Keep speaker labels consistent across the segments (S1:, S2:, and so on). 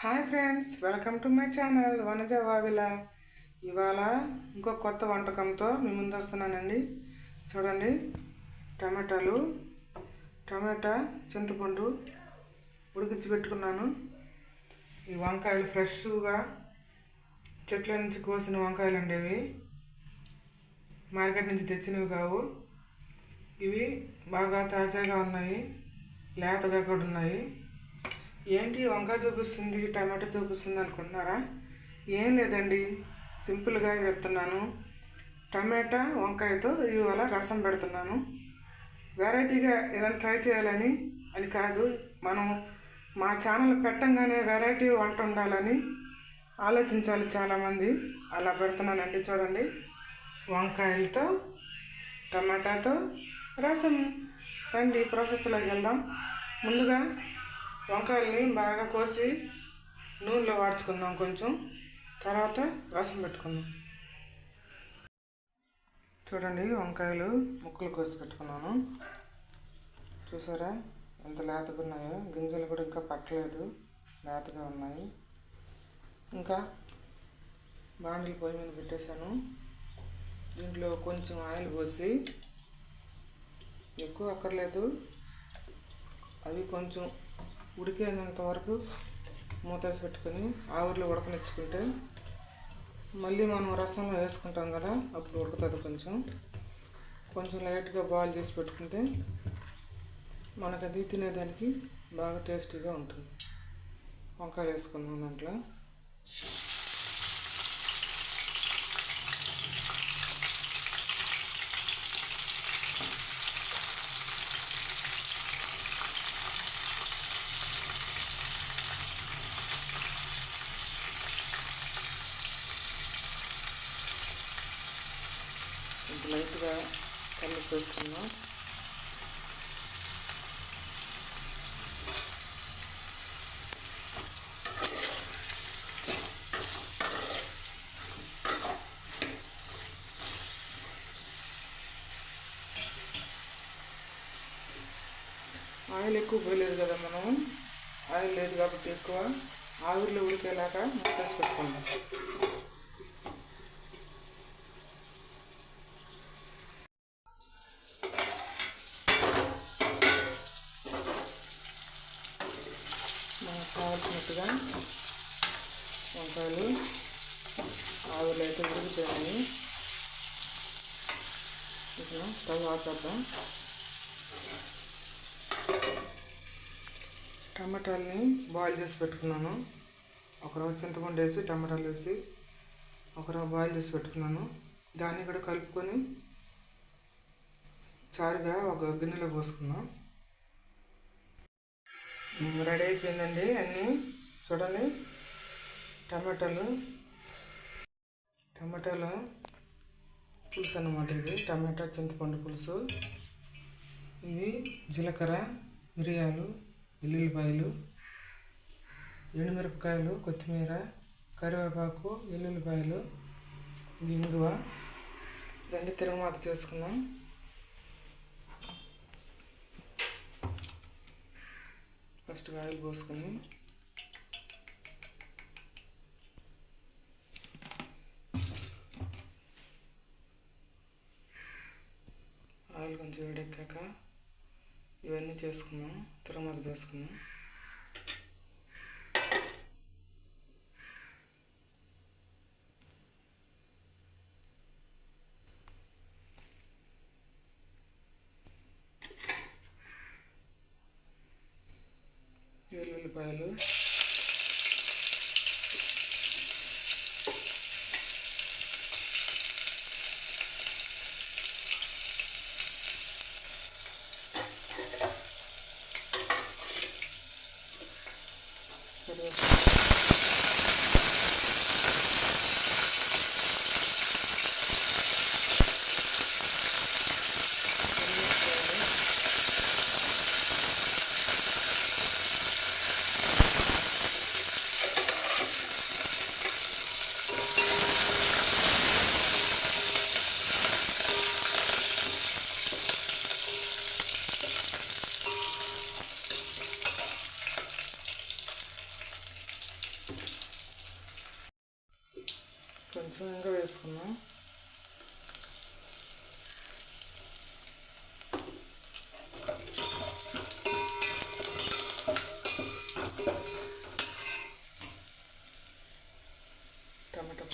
S1: Hi friends welcome to my channel Vanaja Vavila. ఇవాళ ఇంకో కొత్త వంటకంతో మీ ముందు వస్తున్నానండి. చూడండి టమాటాలు టమాటా చింతపండు ఉడికించి పెట్టుకున్నాను. ఈ వంకాయలు ఫ్రెష్గా చెట్ల నుంచి కోసిన వంకాయలు అండి ఇవి. మార్కెట్ నుంచి తెచ్చినవి కావు. ఇవి బాగా తాజాగా ఉన్నాయి లేతగా కూడా ఉన్నాయి. ఏంటి వంకాయ చూపిస్తుంది టమాటో చూపిస్తుంది అనుకుంటున్నారా? ఏం లేదండి. సింపుల్గా చెప్తున్నాను. టమాటా వంకాయతో ఇవాళ రసం పెడుతున్నాను. వెరైటీగా ఏదైనా ట్రై చేయాలని అని కాదు మనం మా ఛానల్ పెట్టంగానే వెరైటీ వంట ఉండాలని ఆలోచించాలి చాలామంది. అలా పెడుతున్నానండి చూడండి. వంకాయలతో టమాటాతో రసం. రండి ప్రాసెస్లోకి వెళ్దాం. ముందుగా వంకాయల్ని బాగా కోసి నూనెలో వాడ్చుకుందాం కొంచెం. తర్వాత రసం పెట్టుకుందాం. చూడండి వంకాయలు ముక్కలు కోసి పెట్టుకున్నాను. చూసారా? ఎంత లేతగా ఉన్నాయో గింజలు కూడా ఇంకా పట్టలేదు. లేతగా ఉన్నాయి. ఇంకా బాండిల్ పొయ్యి మీద పెట్టేశాను. దీంట్లో కొంచెం ఆయిల్ పోసి ఎక్కువ అక్కర్లేదు. అవి కొంచెం ఉడికేంత వరకు మూతేసి పెట్టుకొని ఆవిరిలో ఉడకనిచ్చుకుంటే మళ్ళీ మనం రసంలో వేసుకుంటాం కదా అప్పుడు ఉడుకుతుంది కొంచెం. కొంచెం లైట్గా బాయిల్ చేసి పెట్టుకుంటే మనకు అది తినేదానికి బాగా టేస్టీగా ఉంటుంది. వంకాయలు వేసుకున్నాం దాంట్లో కొంచెం లైట్గా కళ్ళు ఆయిల్ ఎక్కువ పోయలేదు కదా మనం. ఆయిల్ లేదు కాబట్టి ఎక్కువ. ఆవిరిలో ఉడికేలాగా మూతేసి పెట్టుకుందాం మనకు కావాల్సినట్టుగా వంకాయలు ఆవిరిలో అయితే ఉడికిపోయాయి ఇట్లా స్టవ్ ఆపేద్దాం టమాటాలని బాయిల్ చేసి పెట్టుకున్నాను. ఒక చింతపండు వేసి టమాటాలు వేసి ఒక బాయిల్ చేసి పెట్టుకున్నాను. దాన్ని కూడా కలుపుకొని చారుగా ఒక గిన్నెలో పోసుకున్నాం. రెడీ అయిపోయిందండి అన్నీ. చూడండి. టమాటాలు. టమాటాల పులుసు అన్నమాట ఇది. టమాటా చింతపండు పులుసు. ఇవి జీలకర్ర మిరియాలు వెల్లుల్లిపాయలు ఎండుమిరపకాయలు కొత్తిమీర కరివేపాకు వెల్లుల్లిపాయలు ఇది ఇంగువ. రెండు తిరగమాత చేసుకున్నాం ఫస్ట్ ఆయిల్ పోసుకొని ఆయిల్ కొంచెం ఇవన్నీ చేసుకున్నాం తిరుమల చేసుకున్నాం వెల్లుల్లిపాయలు Thank you. కొంచెం ఇంకా వేసుకున్నాం టమాటా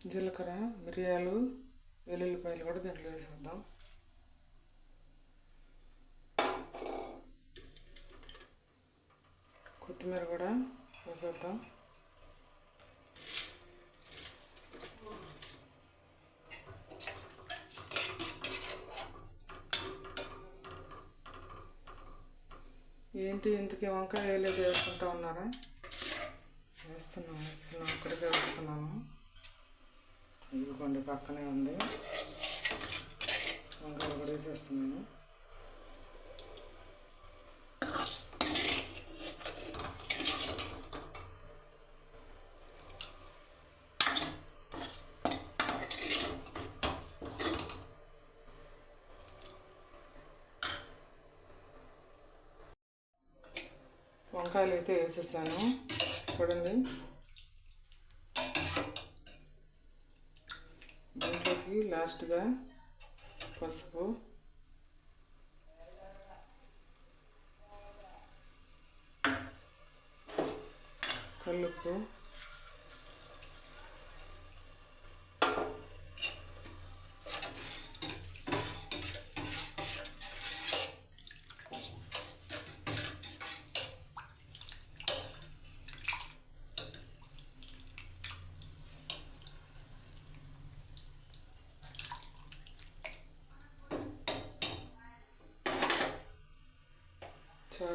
S1: జీలకర్ర మిరియాలు వెల్లుల్లిపాయలు కూడా దీంట్లో వేసేద్దాం. కొత్తిమీర కూడా వేసేద్దాం ఏంటి ఇంతకీ వంకాయ వేయలేదు వేసుకుంటా ఉన్నారా? వేస్తున్నాం వేస్తున్నాం ఇక్కడికే వేస్తున్నాను. ఇదిగోండి పక్కనే ఉంది. వంకాయలు కూడా వేసేస్తున్నాను. వంకాయలు అయితే వేసేసాను. చూడండి. దీంట్లోకి లాస్ట్గా పసుపు. కల్లుప్పు.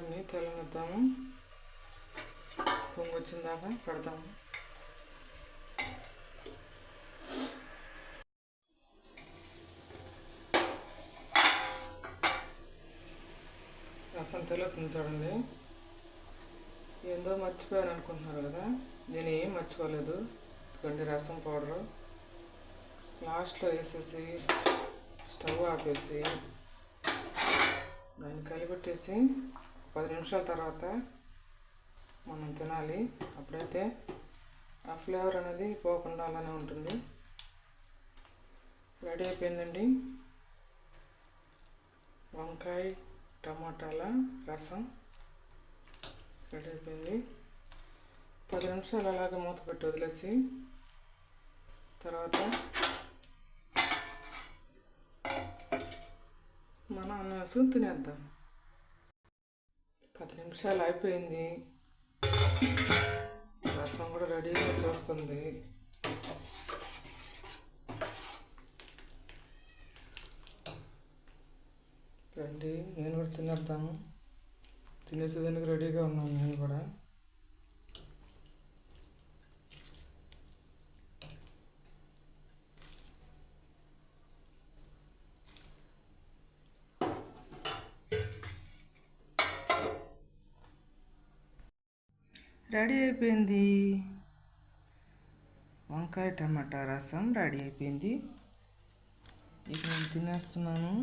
S1: చారుని తెల్లనిద్దాము పొంగు వచ్చిందాక పెడతాము రసం తెలుస్తుంది చూడండి. ఏందో మర్చిపోయాను అనుకుంటున్నారు కదా. నేను ఏం మర్చిపోలేదు. ఇదిగోండి రసం పౌడరు. లాస్ట్లో వేసేసి స్టవ్ ఆపేసి దాన్ని కలిపెట్టేసి పది నిమిషాల తర్వాత మనం తినాలి. అప్పుడైతే ఆ ఫ్లేవర్ అనేది పోకుండా అలానే ఉంటుంది. రెడీ అయిపోయిందండి. వంకాయ టమాటాల రసం రెడీ అయిపోయింది. పది నిమిషాలు అలాగే మూత పెట్టి వదిలేసి తర్వాత మన అన్న వేసుకుని తినేద్దాం. పది నిమిషాలు అయిపోయింది. రసం కూడా రెడీగా చూస్తుంది రండి నేను కూడా తినేద్దాము. తినేసేదానికి రెడీగా ఉన్నాను నేను కూడా. రెడీ అయిపోయింది. వంకాయ టమాటా రసం రెడీ అయిపోయింది. ఇక నేను తినేస్తున్నాను.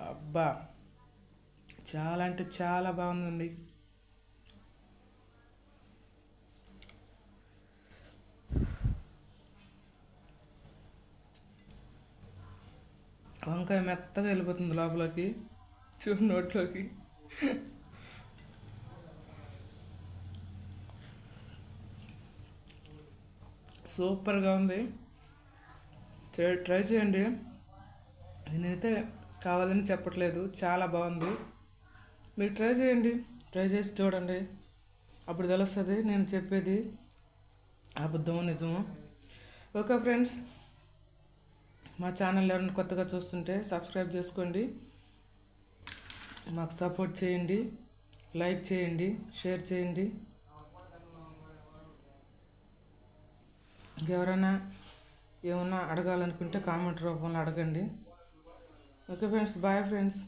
S1: అబ్బా! చాలా అంటే చాలా బాగుందండి. వంకాయ మెత్తగా వెళ్ళిపోతుంది లోపలికి. చూడు నోట్లోకి. సూపర్గా ఉంది. ట్రై చేయండి. నేనైతే కావాలని చెప్పట్లేదు. చాలా బాగుంది. మీరు ట్రై చేయండి. ట్రై చేసి చూడండి. అప్పుడు తెలుస్తుంది నేను చెప్పేది. అబద్ధమో నిజమో. ఓకే ఫ్రెండ్స్ మా ఛానల్ ఎవరైనా కొత్తగా చూస్తుంటే సబ్స్క్రైబ్ చేసుకోండి. మాకు సపోర్ట్ చేయండి. లైక్ చేయండి. షేర్ చేయండి. ఇంకెవరైనా ఏమన్నా అడగాలనుకుంటే కామెంట్ రూపంలో అడగండి. Okay friends bye friends.